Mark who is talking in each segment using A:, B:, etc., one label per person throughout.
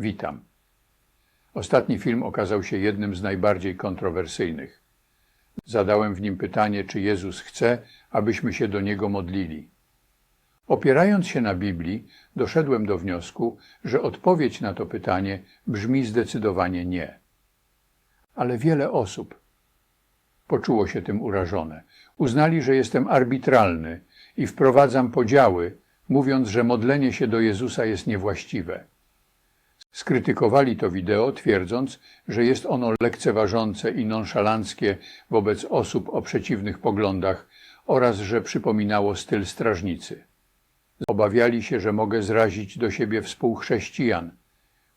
A: Witam. Ostatni film okazał się jednym z najbardziej kontrowersyjnych. Zadałem w nim pytanie, czy Jezus chce, abyśmy się do Niego modlili. Opierając się na Biblii, doszedłem do wniosku, że odpowiedź na to pytanie brzmi zdecydowanie nie. Ale wiele osób poczuło się tym urażone. Uznali, że jestem arbitralny i wprowadzam podziały, mówiąc, że modlenie się do Jezusa jest niewłaściwe. Skrytykowali to wideo, twierdząc, że jest ono lekceważące i nonszalanckie wobec osób o przeciwnych poglądach oraz że przypominało styl strażnicy. Obawiali się, że mogę zrazić do siebie współchrześcijan,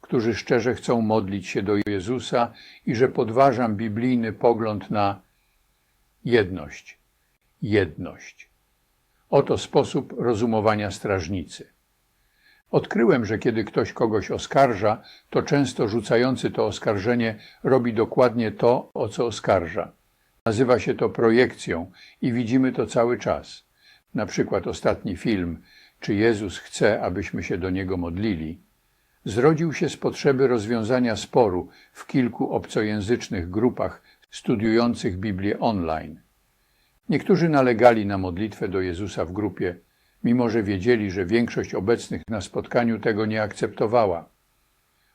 A: którzy szczerze chcą modlić się do Jezusa i że podważam biblijny pogląd na jedność. Jedność. Oto sposób rozumowania strażnicy. Odkryłem, że kiedy ktoś kogoś oskarża, to często rzucający to oskarżenie robi dokładnie to, o co oskarża. Nazywa się to projekcją i widzimy to cały czas. Na przykład ostatni film, czy Jezus chce, abyśmy się do Niego modlili, zrodził się z potrzeby rozwiązania sporu w kilku obcojęzycznych grupach studiujących Biblię online. Niektórzy nalegali na modlitwę do Jezusa w grupie, mimo że wiedzieli, że większość obecnych na spotkaniu tego nie akceptowała.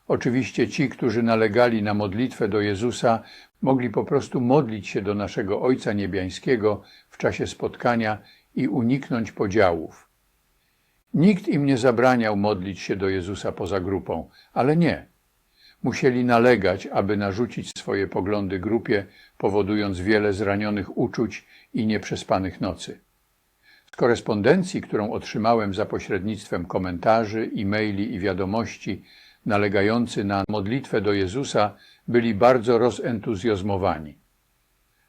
A: Oczywiście ci, którzy nalegali na modlitwę do Jezusa, mogli po prostu modlić się do naszego Ojca Niebiańskiego w czasie spotkania i uniknąć podziałów. Nikt im nie zabraniał modlić się do Jezusa poza grupą, ale nie. Musieli nalegać, aby narzucić swoje poglądy grupie, powodując wiele zranionych uczuć i nieprzespanych nocy. Korespondencji, którą otrzymałem za pośrednictwem komentarzy, e-maili i wiadomości, nalegający na modlitwę do Jezusa byli bardzo rozentuzjazmowani.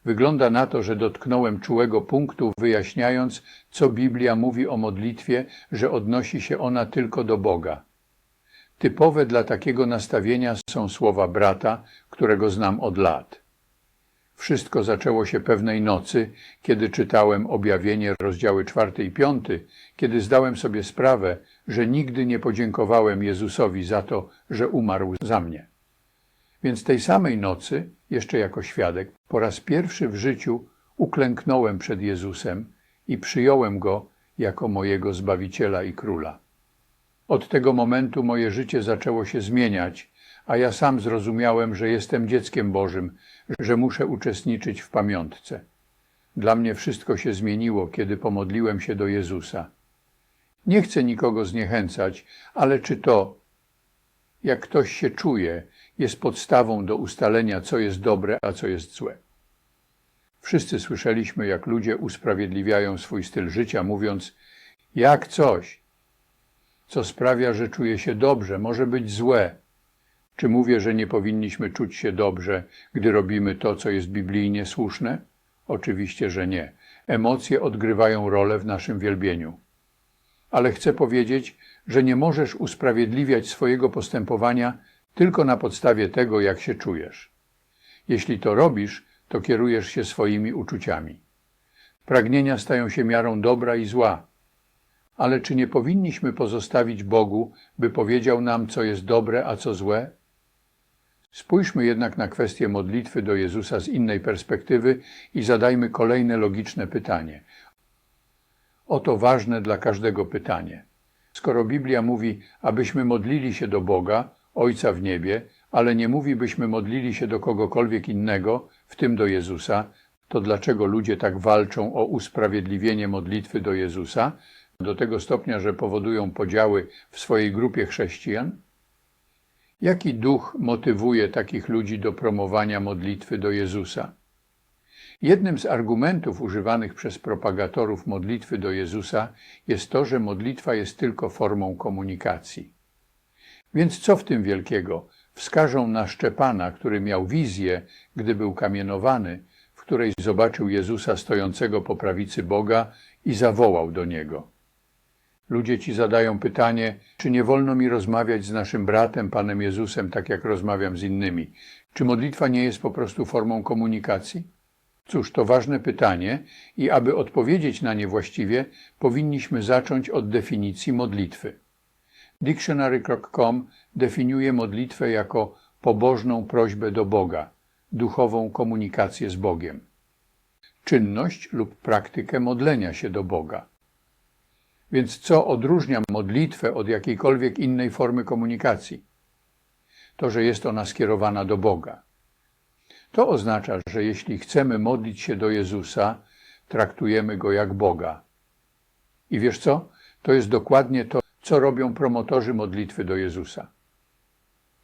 A: Wygląda na to, że dotknąłem czułego punktu, wyjaśniając, co Biblia mówi o modlitwie, że odnosi się ona tylko do Boga. Typowe dla takiego nastawienia są słowa brata, którego znam od lat. Wszystko zaczęło się pewnej nocy, kiedy czytałem objawienie rozdziały czwarty i piąty, kiedy zdałem sobie sprawę, że nigdy nie podziękowałem Jezusowi za to, że umarł za mnie. Więc tej samej nocy, jeszcze jako świadek, po raz pierwszy w życiu uklęknąłem przed Jezusem i przyjąłem Go jako mojego Zbawiciela i Króla. Od tego momentu moje życie zaczęło się zmieniać, a ja sam zrozumiałem, że jestem dzieckiem Bożym, że muszę uczestniczyć w pamiątce. Dla mnie wszystko się zmieniło, kiedy pomodliłem się do Jezusa. Nie chcę nikogo zniechęcać, ale czy to, jak ktoś się czuje, jest podstawą do ustalenia, co jest dobre, a co jest złe. Wszyscy słyszeliśmy, jak ludzie usprawiedliwiają swój styl życia, mówiąc, jak coś, co sprawia, że czuję się dobrze, może być złe. Czy mówię, że nie powinniśmy czuć się dobrze, gdy robimy to, co jest biblijnie słuszne? Oczywiście, że nie. Emocje odgrywają rolę w naszym wielbieniu. Ale chcę powiedzieć, że nie możesz usprawiedliwiać swojego postępowania tylko na podstawie tego, jak się czujesz. Jeśli to robisz, to kierujesz się swoimi uczuciami. Pragnienia stają się miarą dobra i zła. Ale czy nie powinniśmy pozostawić Bogu, by powiedział nam, co jest dobre, a co złe? Spójrzmy jednak na kwestię modlitwy do Jezusa z innej perspektywy i zadajmy kolejne logiczne pytanie. Oto ważne dla każdego pytanie. Skoro Biblia mówi, abyśmy modlili się do Boga, Ojca w niebie, ale nie mówi, byśmy modlili się do kogokolwiek innego, w tym do Jezusa, to dlaczego ludzie tak walczą o usprawiedliwienie modlitwy do Jezusa, do tego stopnia, że powodują podziały w swojej grupie chrześcijan? Jaki duch motywuje takich ludzi do promowania modlitwy do Jezusa? Jednym z argumentów używanych przez propagatorów modlitwy do Jezusa jest to, że modlitwa jest tylko formą komunikacji. Więc co w tym wielkiego? Wskażą na Szczepana, który miał wizję, gdy był kamienowany, w której zobaczył Jezusa stojącego po prawicy Boga i zawołał do niego. Ludzie ci zadają pytanie, czy nie wolno mi rozmawiać z naszym bratem, Panem Jezusem, tak jak rozmawiam z innymi? Czy modlitwa nie jest po prostu formą komunikacji? Cóż, to ważne pytanie i aby odpowiedzieć na nie właściwie, powinniśmy zacząć od definicji modlitwy. Dictionary.com definiuje modlitwę jako pobożną prośbę do Boga, duchową komunikację z Bogiem. Czynność lub praktykę modlenia się do Boga. Więc co odróżnia modlitwę od jakiejkolwiek innej formy komunikacji? To, że jest ona skierowana do Boga. To oznacza, że jeśli chcemy modlić się do Jezusa, traktujemy go jak Boga. I wiesz co? To jest dokładnie to, co robią promotorzy modlitwy do Jezusa.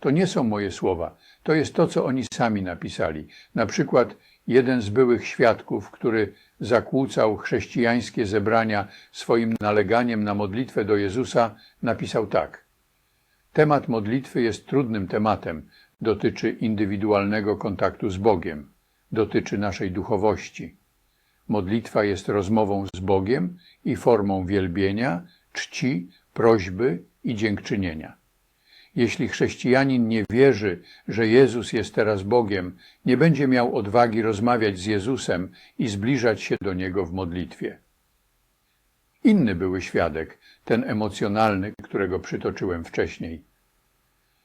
A: To nie są moje słowa, to jest to, co oni sami napisali. Na przykład jeden z byłych świadków, który zakłócał chrześcijańskie zebrania swoim naleganiem na modlitwę do Jezusa, napisał tak. Temat modlitwy jest trudnym tematem, dotyczy indywidualnego kontaktu z Bogiem, dotyczy naszej duchowości. Modlitwa jest rozmową z Bogiem i formą wielbienia, czci, prośby i dziękczynienia. Jeśli chrześcijanin nie wierzy, że Jezus jest teraz Bogiem, nie będzie miał odwagi rozmawiać z Jezusem i zbliżać się do Niego w modlitwie. Inny były świadek, ten emocjonalny, którego przytoczyłem wcześniej.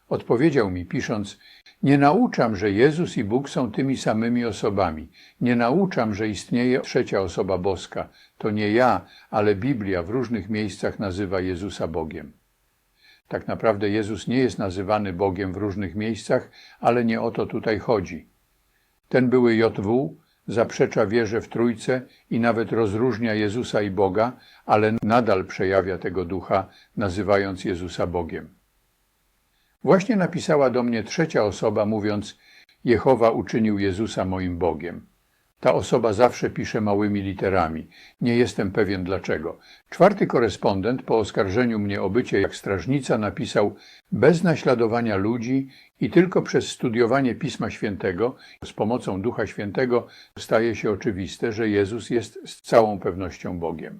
A: Odpowiedział mi, pisząc: Nie nauczam, że Jezus i Bóg są tymi samymi osobami. Nie nauczam, że istnieje trzecia osoba boska. To nie ja, ale Biblia w różnych miejscach nazywa Jezusa Bogiem. Tak naprawdę Jezus nie jest nazywany Bogiem w różnych miejscach, ale nie o to tutaj chodzi. Ten były JW zaprzecza wierze w Trójcę i nawet rozróżnia Jezusa i Boga, ale nadal przejawia tego ducha, nazywając Jezusa Bogiem. Właśnie napisała do mnie trzecia osoba, mówiąc: Jehowa uczynił Jezusa moim Bogiem. Ta osoba zawsze pisze małymi literami. Nie jestem pewien dlaczego. Czwarty korespondent po oskarżeniu mnie o bycie jak strażnica napisał bez naśladowania ludzi i tylko przez studiowanie Pisma Świętego z pomocą Ducha Świętego staje się oczywiste, że Jezus jest z całą pewnością Bogiem.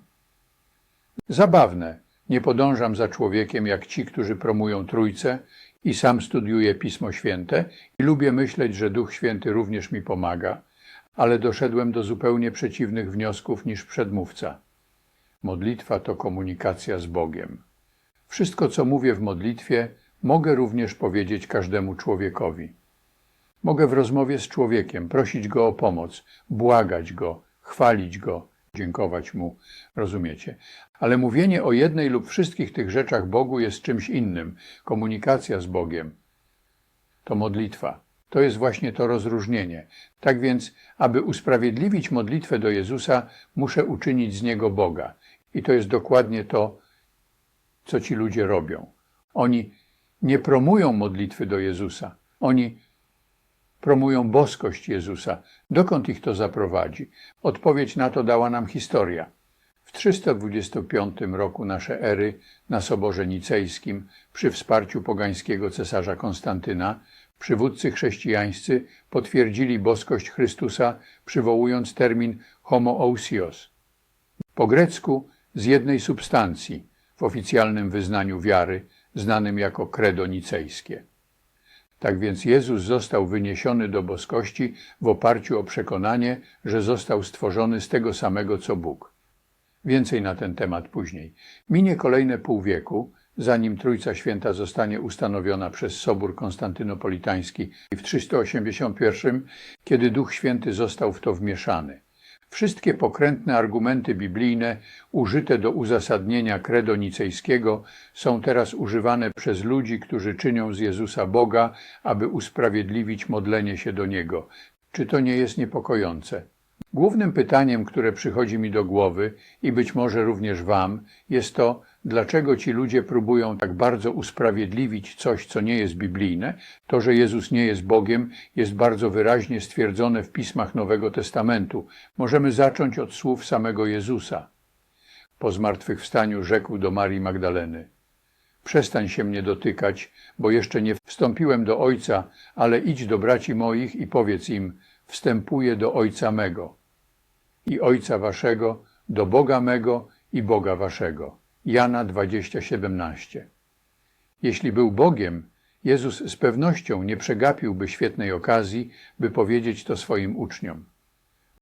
A: Zabawne. Nie podążam za człowiekiem jak ci, którzy promują Trójcę i sam studiuję Pismo Święte i lubię myśleć, że Duch Święty również mi pomaga, ale doszedłem do zupełnie przeciwnych wniosków niż przedmówca. Modlitwa to komunikacja z Bogiem. Wszystko, co mówię w modlitwie, mogę również powiedzieć każdemu człowiekowi. Mogę w rozmowie z człowiekiem prosić go o pomoc, błagać go, chwalić go, dziękować mu, rozumiecie? Ale mówienie o jednej lub wszystkich tych rzeczach Bogu jest czymś innym. Komunikacja z Bogiem to modlitwa. To jest właśnie to rozróżnienie. Tak więc, aby usprawiedliwić modlitwę do Jezusa, muszę uczynić z Niego Boga. I to jest dokładnie to, co ci ludzie robią. Oni nie promują modlitwy do Jezusa. Oni promują boskość Jezusa. Dokąd ich to zaprowadzi? Odpowiedź na to dała nam historia. W 325 roku naszej ery na Soborze Nicejskim przy wsparciu pogańskiego cesarza Konstantyna przywódcy chrześcijańscy potwierdzili boskość Chrystusa, przywołując termin homoousios. Po grecku z jednej substancji w oficjalnym wyznaniu wiary, znanym jako credo nicejskie. Tak więc Jezus został wyniesiony do boskości w oparciu o przekonanie, że został stworzony z tego samego co Bóg. Więcej na ten temat później. Minie kolejne pół wieku, zanim Trójca Święta zostanie ustanowiona przez Sobór Konstantynopolitański w 381, kiedy Duch Święty został w to wmieszany. Wszystkie pokrętne argumenty biblijne użyte do uzasadnienia credo nicejskiego są teraz używane przez ludzi, którzy czynią z Jezusa Boga, aby usprawiedliwić modlenie się do Niego. Czy to nie jest niepokojące? Głównym pytaniem, które przychodzi mi do głowy i być może również Wam, jest to, dlaczego ci ludzie próbują tak bardzo usprawiedliwić coś, co nie jest biblijne. To, że Jezus nie jest Bogiem, jest bardzo wyraźnie stwierdzone w pismach Nowego Testamentu. Możemy zacząć od słów samego Jezusa. Po zmartwychwstaniu rzekł do Marii Magdaleny: Przestań się mnie dotykać, bo jeszcze nie wstąpiłem do Ojca, ale idź do braci moich i powiedz im: Wstępuję do Ojca mego i Ojca waszego, do Boga mego i Boga waszego. Jana 20:17. Jeśli był Bogiem, Jezus z pewnością nie przegapiłby świetnej okazji, by powiedzieć to swoim uczniom.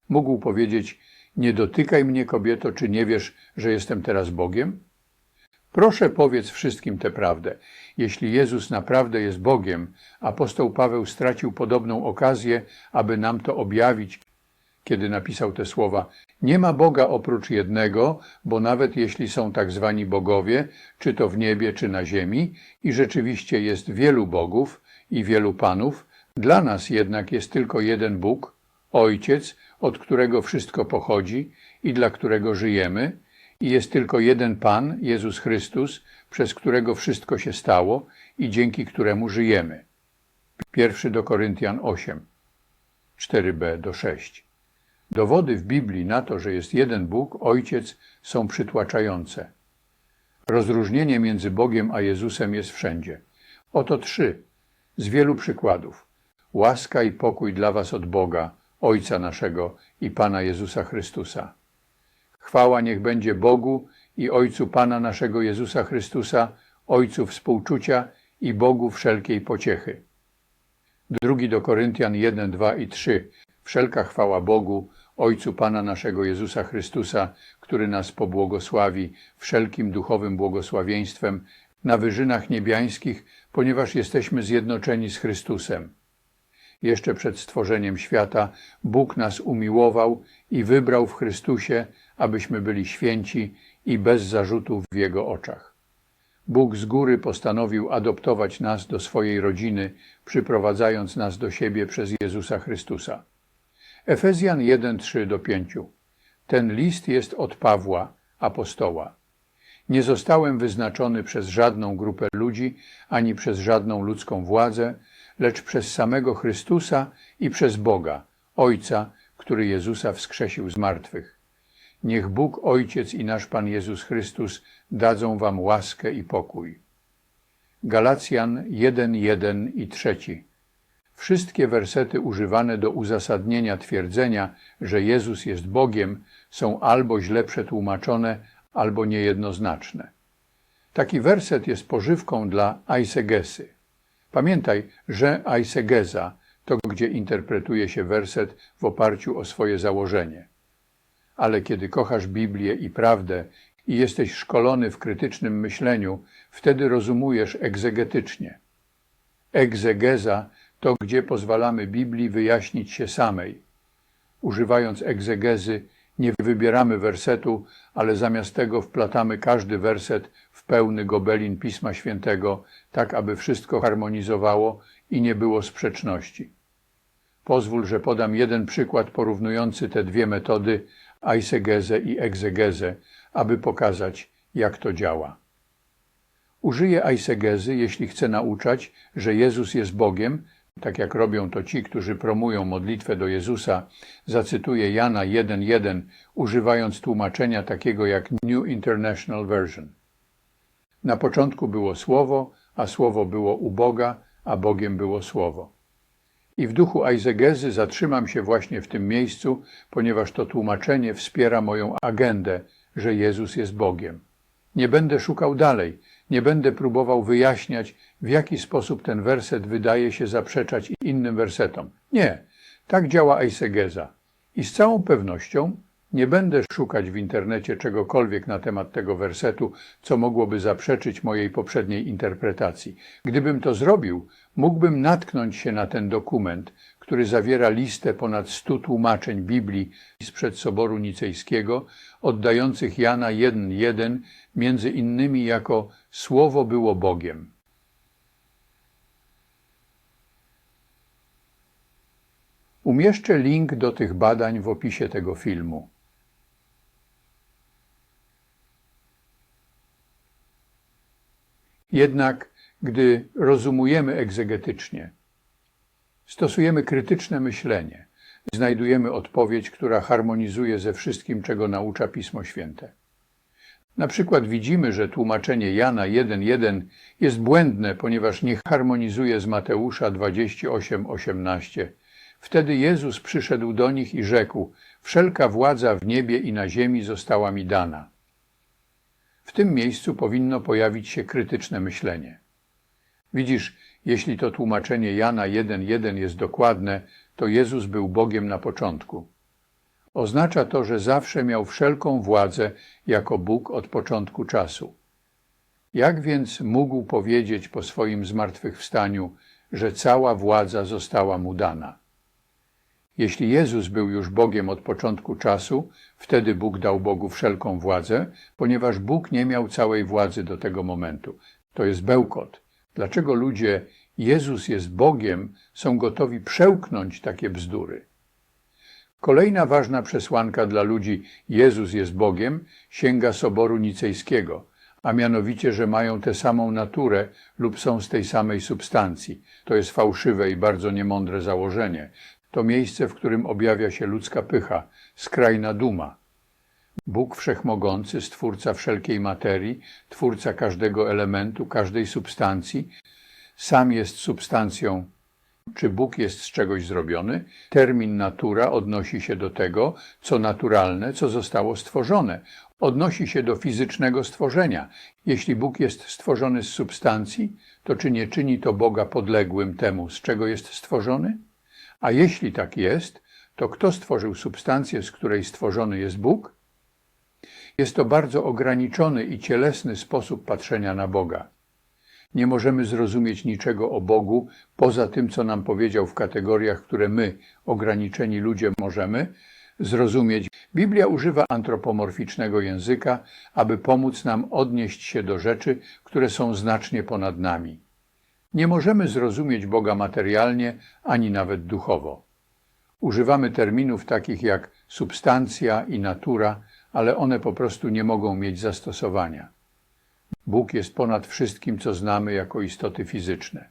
A: Mógł powiedzieć: Nie dotykaj mnie, kobieto, czy nie wiesz, że jestem teraz Bogiem? Proszę powiedz wszystkim tę prawdę. Jeśli Jezus naprawdę jest Bogiem, apostoł Paweł stracił podobną okazję, aby nam to objawić, kiedy napisał te słowa: Nie ma Boga oprócz jednego, bo nawet jeśli są tak zwani bogowie, czy to w niebie, czy na ziemi, i rzeczywiście jest wielu bogów i wielu panów, dla nas jednak jest tylko jeden Bóg, Ojciec, od którego wszystko pochodzi i dla którego żyjemy, i jest tylko jeden Pan, Jezus Chrystus, przez którego wszystko się stało i dzięki któremu żyjemy. Pierwszy do Koryntian 8, 4b do 6. Dowody w Biblii na to, że jest jeden Bóg, Ojciec, są przytłaczające. Rozróżnienie między Bogiem a Jezusem jest wszędzie. Oto trzy, z wielu przykładów. Łaska i pokój dla Was od Boga, Ojca naszego i Pana Jezusa Chrystusa. Chwała niech będzie Bogu i Ojcu Pana naszego Jezusa Chrystusa, Ojcu współczucia i Bogu wszelkiej pociechy. Drugi do Koryntian 1, 2 i 3. Wszelka chwała Bogu, Ojcu Pana naszego Jezusa Chrystusa, który nas pobłogosławi wszelkim duchowym błogosławieństwem na wyżynach niebiańskich, ponieważ jesteśmy zjednoczeni z Chrystusem. Jeszcze przed stworzeniem świata Bóg nas umiłował i wybrał w Chrystusie, abyśmy byli święci i bez zarzutów w Jego oczach. Bóg z góry postanowił adoptować nas do swojej rodziny, przyprowadzając nas do siebie przez Jezusa Chrystusa. Efezjan 1, 3 do 5. Ten list jest od Pawła, apostoła. Nie zostałem wyznaczony przez żadną grupę ludzi, ani przez żadną ludzką władzę, lecz przez samego Chrystusa i przez Boga, Ojca, który Jezusa wskrzesił z martwych. Niech Bóg Ojciec i nasz Pan Jezus Chrystus dadzą wam łaskę i pokój. Galacjan 1, 1 i 3. Wszystkie wersety używane do uzasadnienia twierdzenia, że Jezus jest Bogiem, są albo źle przetłumaczone, albo niejednoznaczne. Taki werset jest pożywką dla aisegesy. Pamiętaj, że aisegeza to gdzie interpretuje się werset w oparciu o swoje założenie. Ale kiedy kochasz Biblię i prawdę i jesteś szkolony w krytycznym myśleniu, wtedy rozumujesz egzegetycznie. Egzegeza to gdzie pozwalamy Biblii wyjaśnić się samej. Używając egzegezy, nie wybieramy wersetu, ale zamiast tego wplatamy każdy werset w pełny gobelin Pisma Świętego, tak aby wszystko harmonizowało i nie było sprzeczności. Pozwól, że podam jeden przykład porównujący te dwie metody, aisegezę i egzegezę, aby pokazać, jak to działa. Użyję aisegezy, jeśli chcę nauczać, że Jezus jest Bogiem, tak jak robią to ci, którzy promują modlitwę do Jezusa, zacytuję Jana 1.1, używając tłumaczenia takiego jak New International Version. Na początku było Słowo, a Słowo było u Boga, a Bogiem było Słowo. I w duchu Aizegezy zatrzymam się właśnie w tym miejscu, ponieważ to tłumaczenie wspiera moją agendę, że Jezus jest Bogiem. Nie będę szukał dalej, nie będę próbował wyjaśniać, w jaki sposób ten werset wydaje się zaprzeczać innym wersetom. Nie, tak działa eisegeza. I z całą pewnością nie będę szukać w internecie czegokolwiek na temat tego wersetu, co mogłoby zaprzeczyć mojej poprzedniej interpretacji. Gdybym to zrobił, mógłbym natknąć się na ten dokument, który zawiera listę ponad stu tłumaczeń Biblii sprzed Soboru Nicejskiego, oddających Jana 1.1 między innymi jako Słowo było Bogiem. Umieszczę link do tych badań w opisie tego filmu. Jednak, gdy rozumujemy egzegetycznie, stosujemy krytyczne myślenie, znajdujemy odpowiedź, która harmonizuje ze wszystkim, czego naucza Pismo Święte. Na przykład widzimy, że tłumaczenie Jana 1.1 jest błędne, ponieważ nie harmonizuje z Mateusza 28:18. Wtedy Jezus przyszedł do nich i rzekł: Wszelka władza w niebie i na ziemi została mi dana. W tym miejscu powinno pojawić się krytyczne myślenie. Widzisz, jeśli to tłumaczenie Jana 1.1 jest dokładne, to Jezus był Bogiem na początku. Oznacza to, że zawsze miał wszelką władzę jako Bóg od początku czasu. Jak więc mógł powiedzieć po swoim zmartwychwstaniu, że cała władza została mu dana? Jeśli Jezus był już Bogiem od początku czasu, wtedy Bóg dał Bogu wszelką władzę, ponieważ Bóg nie miał całej władzy do tego momentu. To jest bełkot. Dlaczego ludzie Jezus jest Bogiem są gotowi przełknąć takie bzdury? Kolejna ważna przesłanka dla ludzi Jezus jest Bogiem sięga Soboru Nicejskiego, a mianowicie, że mają tę samą naturę lub są z tej samej substancji. To jest fałszywe i bardzo niemądre założenie. To miejsce, w którym objawia się ludzka pycha, skrajna duma. Bóg Wszechmogący, Stwórca wszelkiej materii, Twórca każdego elementu, każdej substancji, sam jest substancją. Czy Bóg jest z czegoś zrobiony? Termin natura odnosi się do tego, co naturalne, co zostało stworzone. Odnosi się do fizycznego stworzenia. Jeśli Bóg jest stworzony z substancji, to czy nie czyni to Boga podległym temu, z czego jest stworzony? A jeśli tak jest, to kto stworzył substancję, z której stworzony jest Bóg? Jest to bardzo ograniczony i cielesny sposób patrzenia na Boga. Nie możemy zrozumieć niczego o Bogu poza tym, co nam powiedział w kategoriach, które my, ograniczeni ludzie, możemy zrozumieć. Biblia używa antropomorficznego języka, aby pomóc nam odnieść się do rzeczy, które są znacznie ponad nami. Nie możemy zrozumieć Boga materialnie ani nawet duchowo. Używamy terminów takich jak substancja i natura, ale one po prostu nie mogą mieć zastosowania. Bóg jest ponad wszystkim, co znamy jako istoty fizyczne.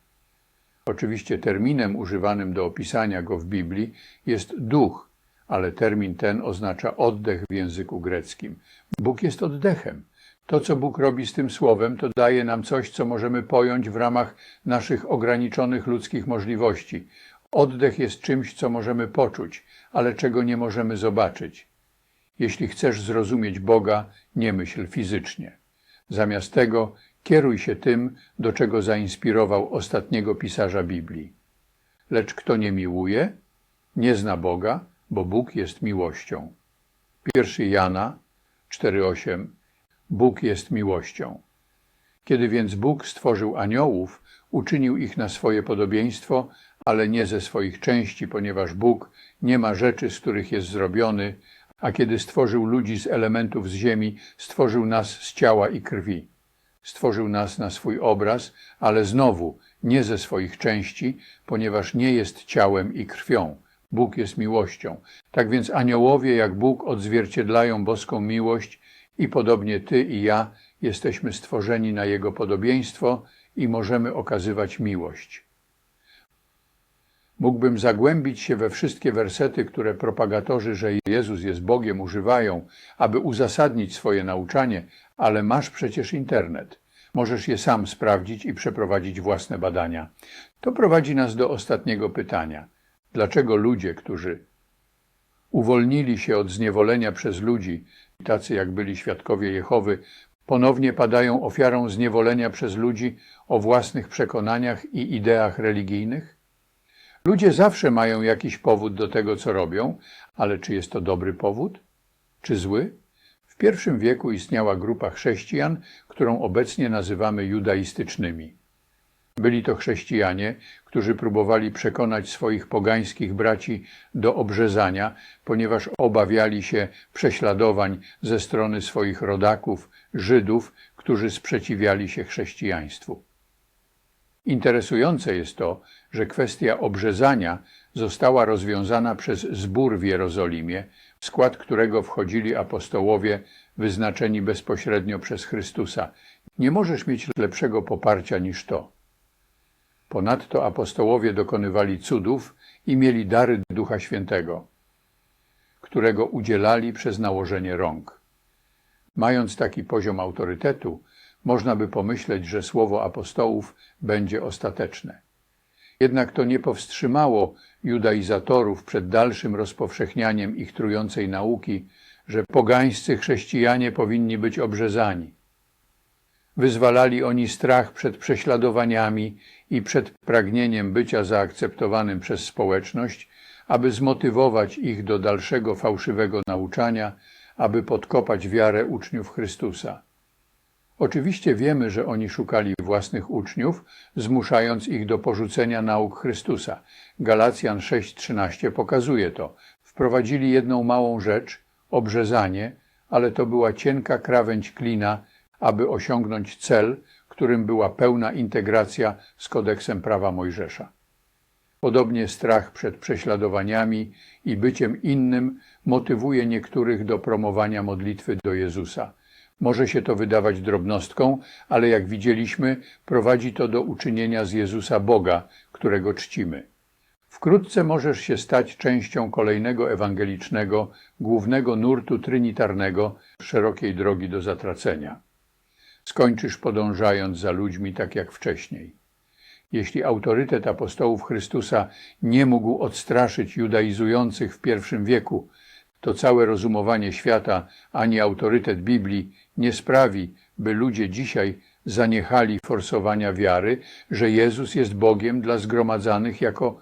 A: Oczywiście terminem używanym do opisania go w Biblii jest duch, ale termin ten oznacza oddech w języku greckim. Bóg jest oddechem. To, co Bóg robi z tym słowem, to daje nam coś, co możemy pojąć w ramach naszych ograniczonych ludzkich możliwości. Oddech jest czymś, co możemy poczuć, ale czego nie możemy zobaczyć. Jeśli chcesz zrozumieć Boga, nie myśl fizycznie. Zamiast tego kieruj się tym, do czego zainspirował ostatniego pisarza Biblii. Lecz kto nie miłuje, nie zna Boga, bo Bóg jest miłością. 1 Jana 4:8 Bóg jest miłością. Kiedy więc Bóg stworzył aniołów, uczynił ich na swoje podobieństwo, ale nie ze swoich części, ponieważ Bóg nie ma rzeczy, z których jest zrobiony, a kiedy stworzył ludzi z elementów z ziemi, stworzył nas z ciała i krwi. Stworzył nas na swój obraz, ale znowu nie ze swoich części, ponieważ nie jest ciałem i krwią. Bóg jest miłością. Tak więc aniołowie, jak Bóg, odzwierciedlają boską miłość i podobnie Ty i ja jesteśmy stworzeni na Jego podobieństwo i możemy okazywać miłość. Mógłbym zagłębić się we wszystkie wersety, które propagatorzy, że Jezus jest Bogiem, używają, aby uzasadnić swoje nauczanie, ale masz przecież internet. Możesz je sam sprawdzić i przeprowadzić własne badania. To prowadzi nas do ostatniego pytania. Dlaczego ludzie, którzy uwolnili się od zniewolenia przez ludzi, tacy jak byli świadkowie Jehowy, ponownie padają ofiarą zniewolenia przez ludzi o własnych przekonaniach i ideach religijnych? Ludzie zawsze mają jakiś powód do tego, co robią, ale czy jest to dobry powód? Czy zły? W pierwszym wieku istniała grupa chrześcijan, którą obecnie nazywamy judaistycznymi. Byli to chrześcijanie, którzy próbowali przekonać swoich pogańskich braci do obrzezania, ponieważ obawiali się prześladowań ze strony swoich rodaków, Żydów, którzy sprzeciwiali się chrześcijaństwu. Interesujące jest to, że kwestia obrzezania została rozwiązana przez zbór w Jerozolimie, w skład którego wchodzili apostołowie wyznaczeni bezpośrednio przez Chrystusa. Nie możesz mieć lepszego poparcia niż to. Ponadto apostołowie dokonywali cudów i mieli dary Ducha Świętego, którego udzielali przez nałożenie rąk. Mając taki poziom autorytetu, można by pomyśleć, że słowo apostołów będzie ostateczne. Jednak to nie powstrzymało judaizatorów przed dalszym rozpowszechnianiem ich trującej nauki, że pogańscy chrześcijanie powinni być obrzezani. Wyzwalali oni strach przed prześladowaniami i przed pragnieniem bycia zaakceptowanym przez społeczność, aby zmotywować ich do dalszego fałszywego nauczania, aby podkopać wiarę uczniów Chrystusa. Oczywiście wiemy, że oni szukali własnych uczniów, zmuszając ich do porzucenia nauk Chrystusa. Galacjan 6:13 pokazuje to. Wprowadzili jedną małą rzecz, obrzezanie, ale to była cienka krawędź klina, aby osiągnąć cel, którym była pełna integracja z kodeksem prawa Mojżesza. Podobnie strach przed prześladowaniami i byciem innym motywuje niektórych do promowania modlitwy do Jezusa. Może się to wydawać drobnostką, ale jak widzieliśmy, prowadzi to do uczynienia z Jezusa Boga, którego czcimy. Wkrótce możesz się stać częścią kolejnego ewangelicznego, głównego nurtu trinitarnego szerokiej drogi do zatracenia. Skończysz podążając za ludźmi tak jak wcześniej. Jeśli autorytet apostołów Chrystusa nie mógł odstraszyć judaizujących w pierwszym wieku, to całe rozumowanie świata ani autorytet Biblii nie sprawi, by ludzie dzisiaj zaniechali forsowania wiary, że Jezus jest Bogiem dla zgromadzanych jako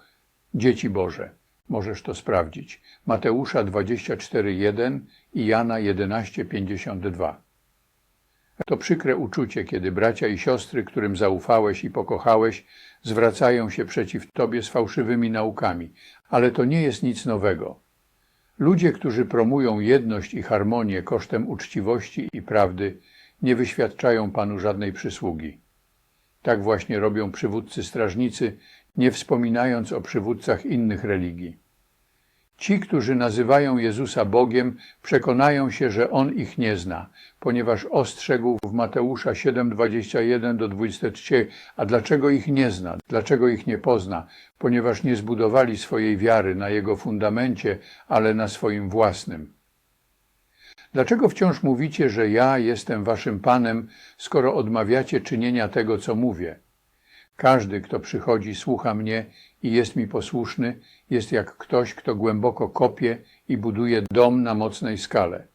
A: dzieci Boże. Możesz to sprawdzić. Mateusza 24:1 i Jana 11:52. To przykre uczucie, kiedy bracia i siostry, którym zaufałeś i pokochałeś, zwracają się przeciw Tobie z fałszywymi naukami, ale to nie jest nic nowego. Ludzie, którzy promują jedność i harmonię kosztem uczciwości i prawdy, nie wyświadczają Panu żadnej przysługi. Tak właśnie robią przywódcy strażnicy, nie wspominając o przywódcach innych religii. Ci, którzy nazywają Jezusa Bogiem, przekonają się, że On ich nie zna, ponieważ ostrzegł w Mateusza 7:21 do 23. A dlaczego ich nie zna? Dlaczego ich nie pozna? Ponieważ nie zbudowali swojej wiary na Jego fundamencie, ale na swoim własnym. Dlaczego wciąż mówicie, że ja jestem waszym Panem, skoro odmawiacie czynienia tego, co mówię? Każdy, kto przychodzi, słucha mnie i jest mi posłuszny, jest jak ktoś, kto głęboko kopie i buduje dom na mocnej skale.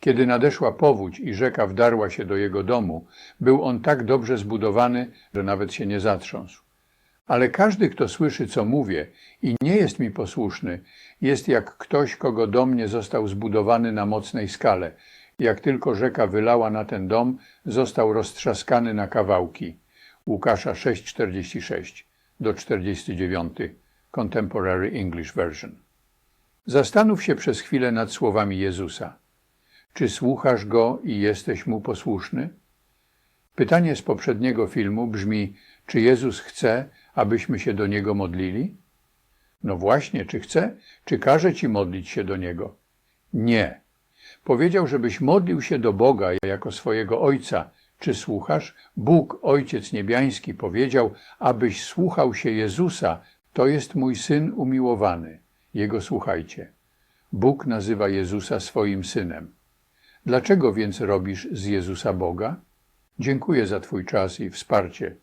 A: Kiedy nadeszła powódź i rzeka wdarła się do jego domu, był on tak dobrze zbudowany, że nawet się nie zatrząsł. Ale każdy, kto słyszy, co mówię i nie jest mi posłuszny, jest jak ktoś, kogo dom nie został zbudowany na mocnej skale. Jak tylko rzeka wylała na ten dom, został roztrzaskany na kawałki. Łukasza 6,46 do 49 Contemporary English Version. Zastanów się przez chwilę nad słowami Jezusa. Czy słuchasz Go i jesteś Mu posłuszny? Pytanie z poprzedniego filmu brzmi, czy Jezus chce, abyśmy się do Niego modlili? No właśnie, czy chce? Czy każe Ci modlić się do Niego? Nie. Powiedział, żebyś modlił się do Boga jako swojego Ojca. Czy słuchasz? Bóg, Ojciec Niebiański, powiedział, abyś słuchał się Jezusa. To jest mój Syn umiłowany. Jego słuchajcie. Bóg nazywa Jezusa swoim Synem. Dlaczego więc robisz z Jezusa Boga? Dziękuję za Twój czas i wsparcie.